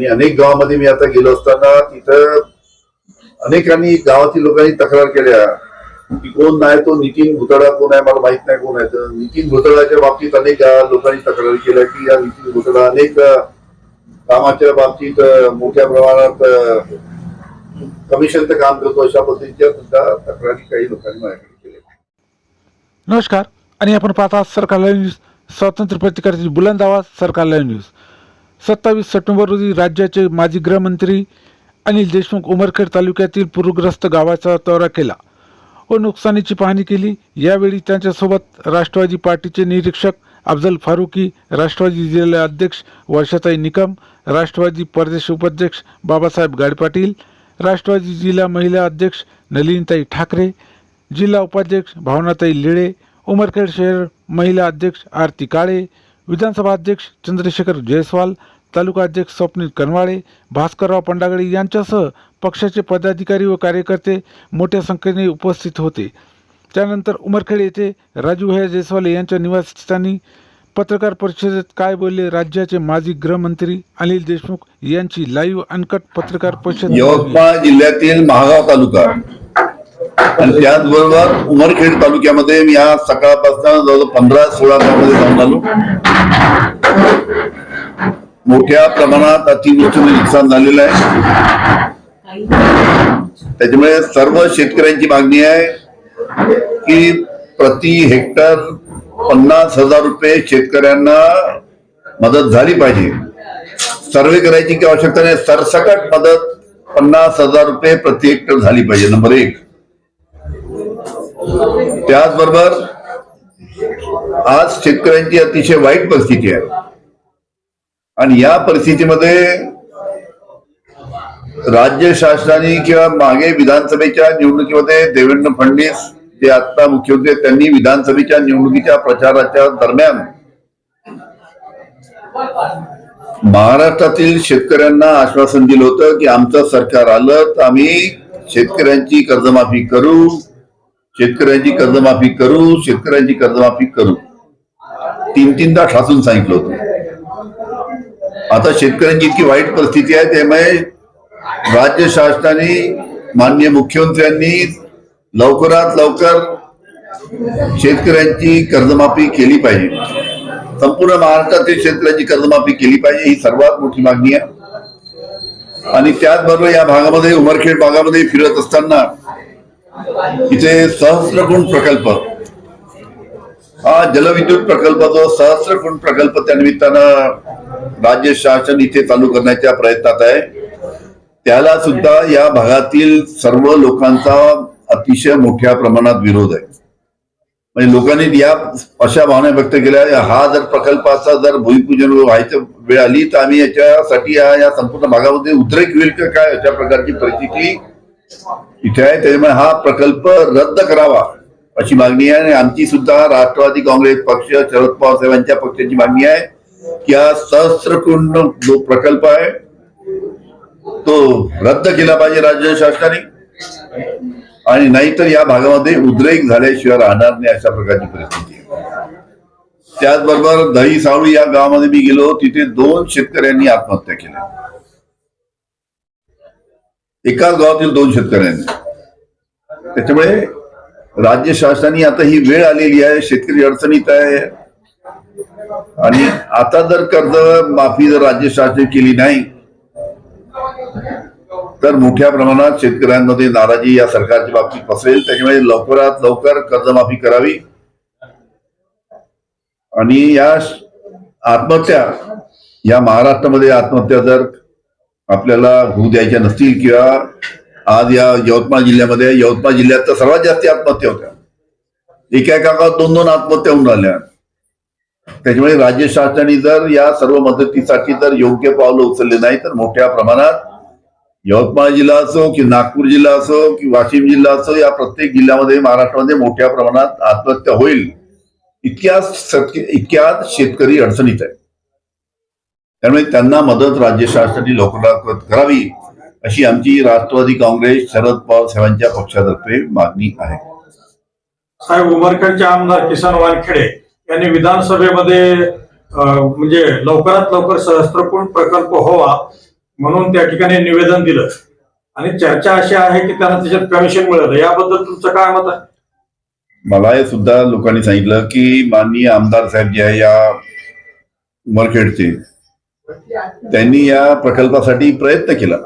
आणि अनेक गावामध्ये मी आता गेलो असताना तिथं अनेकांनी गावातील लोकांनी तक्रार केल्या की कोण नाही तो नितीन भुतडा कोण आहे मला माहीत नाही कोण आहे. तर नितीन भुतडाच्या बाबतीत अनेक लोकांनी तक्रार केल्या की या नितीन भुतडा अनेक कामाच्या बाबतीत मोठ्या प्रमाणात अं, कमिशनचं काम करतो अशा पद्धतीच्या सुद्धा तक्रारी काही लोकांनी माझ्याकडे केल्या. नमस्कार. आणि आपण पाहता सरकारला सरकार न्यूज. स्वातंत्र्य प्रतिकाराची बुलंद आवाज सरकार न्यूज. सत्तावीस सप्टेंबर रोजी राज्याचे माजी गृहमंत्री अनिल देशमुख उमरखेड तालुक्यातील पूरग्रस्त गावाचा दौरा केला. व नुकसानीची पाहणी केली. यावेळी त्यांच्यासोबत राष्ट्रवादी पार्टीचे निरीक्षक अफजल फारुकी राष्ट्रवादी जिल्हा अध्यक्ष वर्षाताई निकम राष्ट्रवादी प्रदेश उपाध्यक्ष बाबासाहेब गाडपाटील राष्ट्रवादी जिल्हा महिला अध्यक्ष नलिनीताई ठाकरे जिल्हा उपाध्यक्ष भावनाताई लिळे उमरखेड शहर महिला अध्यक्ष आरती काळे विधानसभा अध्यक्ष चंद्रशेखर जयस्वाल तालुका अध्यक्ष स्वप्नील कनवाळे भास्करराव पंडागळे यांच्यासह पक्षाचे पदाधिकारी व कार्यकर्ते मोठ्या संख्येने उपस्थित होते. त्यानंतर उमरखेड येथे राजू भैया जयस्वाल यांच्या निवासस्थानी पत्रकार परिषदेत काय बोलले राज्याचे माजी गृहमंत्री अनिल देशमुख यांची लाईव्ह अनकट पत्रकार परिषद यवतमाळ जिल्ह्यातील महागाव तालुका. आणि त्याचबरोबर उमरखेड तालुक्यामध्ये मी आज सकाळपासून जवळजवळ पंधरा सोळा गावामध्ये जाऊन आलो. मोठ्या प्रमाणात अतिवृष्टीने नुकसान झालेलं आहे. त्याच्यामुळे सर्व शेतकऱ्यांची मागणी आहे की प्रति हेक्टर पन्नास हजार रुपये शेतकऱ्यांना मदत झाली पाहिजे. सर्वे करायची की आवश्यकता नाही. सरसकट मदत पन्नास हजार रुपये प्रति हेक्टर झाली पाहिजे नंबर एक. त्याचबरोबर आज शेतकऱ्यांची अतिशय वाईट परिस्थिती आहे. आणि या परिस्थितीमध्ये राज्य शासनाने किंवा मागे विधानसभेच्या निवडणुकीमध्ये देवेंद्र फडणवीस जे आता मुख्यमंत्री त्यांनी विधानसभेच्या निवडणुकीच्या प्रचाराच्या दरम्यान महाराष्ट्रातील शेतकऱ्यांना आश्वासन दिलं होतं की आमचं सरकार आलं तर आम्ही शेतकऱ्यांची कर्जमाफी करू. शेतकऱ्यांची कर्जमाफी करू शेतकऱ्यांची कर्जमाफी करू. तीन तीनदा ठासून सांगितलं होतं. आता शेतकऱ्यांची इतकी वाईट परिस्थिती आहे त्यामुळे राज्य शासनाने माननीय मुख्यमंत्र्यांनी लवकरात लवकर शेतकऱ्यांची कर्जमाफी केली पाहिजे. संपूर्ण महाराष्ट्रातील शेतकऱ्यांची कर्जमाफी केली पाहिजे ही सर्वात मोठी मागणी आहे. आणि त्याचबरोबर या भागामध्ये उमरखेड भागामध्ये फिरत असताना इथे सहस्रकुंड प्रकल्प. हा जलविद्युत प्रकल्प जो सहस्रकुंड प्रकल्प त्या निमित्तानं राज्य शासन इथे चालू करण्याच्या प्रयत्नात आहे. त्याला सुद्धा या भागातील सर्व लोकांचा अतिशय मोठ्या प्रमाणात विरोध आहे. म्हणजे लोकांनी या अशा भावना व्यक्त केल्या हा जर प्रकल्पाचा जर भूमिपूजन व्हायचं वेळ आली तर आम्ही याच्यासाठी या या संपूर्ण भागामध्ये उद्रेक होईल का काय अशा प्रकारची परिस्थिती इथे आहे त्याच्यामुळे हा प्रकल्प रद्द करावा अशी मागणी आहे आणि आमची सुद्धा राष्ट्रवादी काँग्रेस पक्ष शरद पवार साहेबांच्या पक्षाची मागणी आहे की हा सहस्त्रकुंड जो प्रकल्प आहे तो रद्द केला पाहिजे राज्य शासनाने. आणि नाहीतर या भागामध्ये उद्रेक झाल्याशिवाय राहणार नाही अशा प्रकारची परिस्थिती आहे. त्याचबरोबर दही सावळी या गावामध्ये मी गेलो तिथे दोन शेतकऱ्यांनी आत्महत्या केल्या एकाच गावातील दोन शेतकऱ्यांनी. त्याच्यामुळे राज्य शासनाने आता ही वेळ आलेली आहे शेतकरी अडचणीत आहे. आणि आता जर कर्ज माफी जर राज्य शासन केली नाही तर मोठ्या प्रमाणात शेतकऱ्यांमध्ये नाराजी या सरकारच्या बाबतीत पसरेल. त्याच्यामुळे लवकरात लवकर कर्जमाफी करावी. आणि या आत्महत्या या महाराष्ट्रामध्ये आत्महत्या जर आपल्याला होऊ द्यायच्या नसतील किंवा आज या यवतमाळ जिल्ह्यामध्ये यवतमाळ जिल्ह्यात तर सर्वात जास्त आत्महत्या होत्या. एका एका गावात दोन दोन आत्महत्या होऊन राहिल्या. त्याच्यामुळे राज्य शासनाने जर या सर्व मदतीसाठी जर योग्य पावलं उचलले नाही तर मोठ्या प्रमाणात यवतमाळ जिल्हा असो की नागपूर जिल्हा असो की वाशिम जिल्हा असो या प्रत्येक जिल्ह्यामध्ये महाराष्ट्रामध्ये मोठ्या प्रमाणात आत्महत्या होईल. इतक्या इतक्यात शेतकरी अडचणीत आहे. त्यामुळे त्यांना मदत राज्य शासनाने लवकरात करावी अशी आमची राष्ट्रवादी काँग्रेस शरद पवार साहेबांच्या पक्षातर्फे मागणी आहे. साहेब उमरखेडचे आमदार किसन वानखेडे यांनी विधानसभेमध्ये म्हणजे लवकरात लवकर सहस्त्रकुंड प्रकल्प व्हावा म्हणून त्या ठिकाणी निवेदन दिलं. आणि चर्चा अशी आहे की त्यांना त्याच्यात कमिशन मिळालं. याबद्दल तुमचं काय मत आहे? मला हे सुद्धा लोकांनी सांगितलं की माननीय आमदार साहेब जे आहे या उमरखेडचे त्यांनी या प्रकल्पासाठी प्रयत्न केला.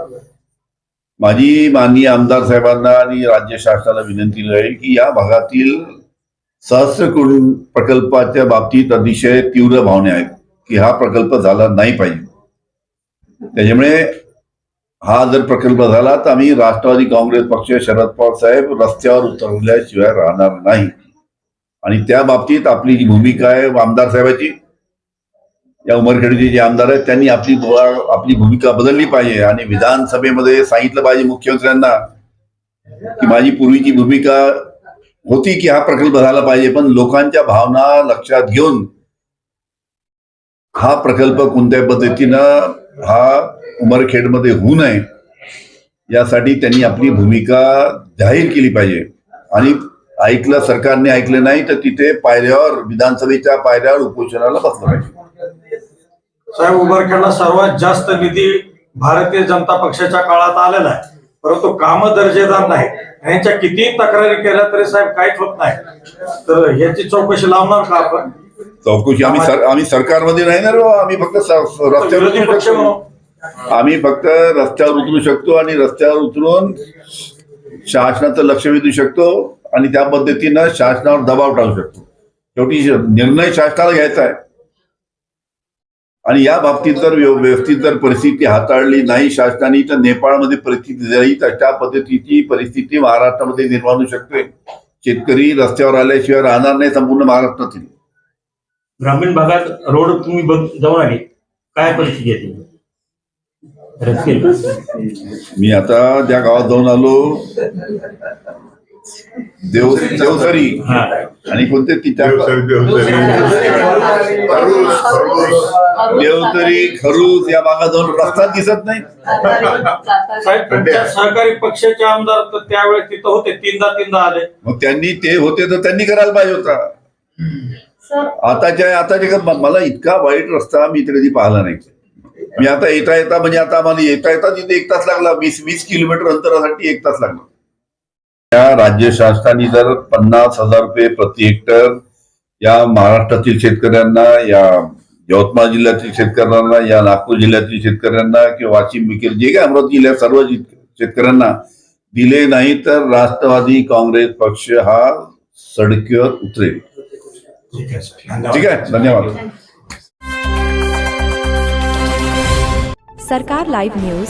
माझी माननीय आमदार साहेबांना आणि राज्य शासनाला विनंती आहे की या भागातील सहस्रकुंड प्रकल्पाच्या बाबतीत अतिशय तीव्र भावना आहेत की हा प्रकल्प झाला नाही पाहिजे. त्याच्यामुळे हा जर प्रकल्प झाला तर आम्ही राष्ट्रवादी काँग्रेस पक्ष शरद पवार साहेब रस्त्यावर उतरवल्याशिवाय राहणार नाही. आणि त्या बाबतीत आपली जी भूमिका आहे आमदार साहेबाची या उमरखेडचे जे आमदार आहेत त्यांनी आपली आपली भूमिका बदलली पाहिजे. आणि विधानसभेमध्ये सांगितलं पाहिजे मुख्यमंत्र्यांना की माझी पूर्वीची भूमिका होती की हा प्रकल्प झाला पाहिजे पण लोकांच्या भावना लक्षात घेऊन हा प्रकल्प कोणत्या पद्धतीनं हा उमरखेडमध्ये होऊ नये यासाठी त्यांनी आपली भूमिका जाहीर केली पाहिजे. आणि ऐकलं सरकारने ऐकलं नाही तर तिथे पायऱ्यावर विधानसभेच्या पायऱ्यावर उपोषणाला बसलं पाहिजे. साहेब उमरखेडला सर्वात जास्त निधी भारतीय जनता पक्षाच्या काळात आलेला आहे. परंतु काम दर्जेदार नाही यांच्या किती तक्रारी केल्या तरी साहेब काहीच होत नाही. तर ह्याची चौकशी लावणार का आपण? चौकशी आम्ही सर आम्ही सरकारमध्ये नाही ना. आम्ही फक्त स- रस्त्यावर विरोधी उतरू पक्ष शकतो. म्हणून आम्ही फक्त रस्त्यावर उतरू शकतो आणि रस्त्यावर उतरून शासनाचं लक्ष वेधू शकतो आणि त्या पद्धतीनं शासनावर दबाव टाकू शकतो. शेवटी श- निर्णय शासनाला घ्यायचा आहे. आणि या बाबतीत जर व्यव- व्यवस्थित जर परिस्थिती हाताळली नाही शासनाने तर नेपाळमध्ये परिस्थिती झाली तशा पद्धतीची परिस्थिती महाराष्ट्रामध्ये निर्माण होऊ शकते. शेतकरी रस्त्यावर आल्याशिवाय राहणार नाही संपूर्ण महाराष्ट्रातील. ग्रामीण भागात रोड तुम्ही जाऊन आले. काय परिस्थिती आहे मी आता ज्या गावात जाऊन आलो देव देवसरी आणि कोणते तिच्या देवतरी खरूस या भागात जाऊन रस्ता दिसत नाही. सहकारी पक्षाचे आमदार तर त्यावेळेस तिथं होते तीनदा तीनदा आले. मग त्यांनी ते होते तर त्यांनी करायला पाहिजे होता. आताच्या आताच्या का- मला इतका वाईट रस्ता मी इथे कधी पाहिला नाही. मी आता येता येता म्हणजे आता आम्हाला येता येता तिथे एक तास लागला. वीस वीस किलोमीटर अंतरासाठी एक तास लागला. राज्य शासनाने जर पन्नास हजार रुपये प्रति हेक्टर या महाराष्ट्रातील शेतकऱ्यांना या यवतमाळ जिल्ह्यातील शेतकऱ्यांना या नागपूर जिल्ह्यातील शेतकऱ्यांना किंवा वाशिम विकेल जे काय अमरावती जिल्ह्यात सर्व शेतकऱ्यांना दिले नाही तर राष्ट्रवादी काँग्रेस पक्ष हा सडकीवर उतरेल ठीक आहे साहेब. धन्यवाद. ठीक आहे धन्यवाद सरकार लाईव्ह न्यूज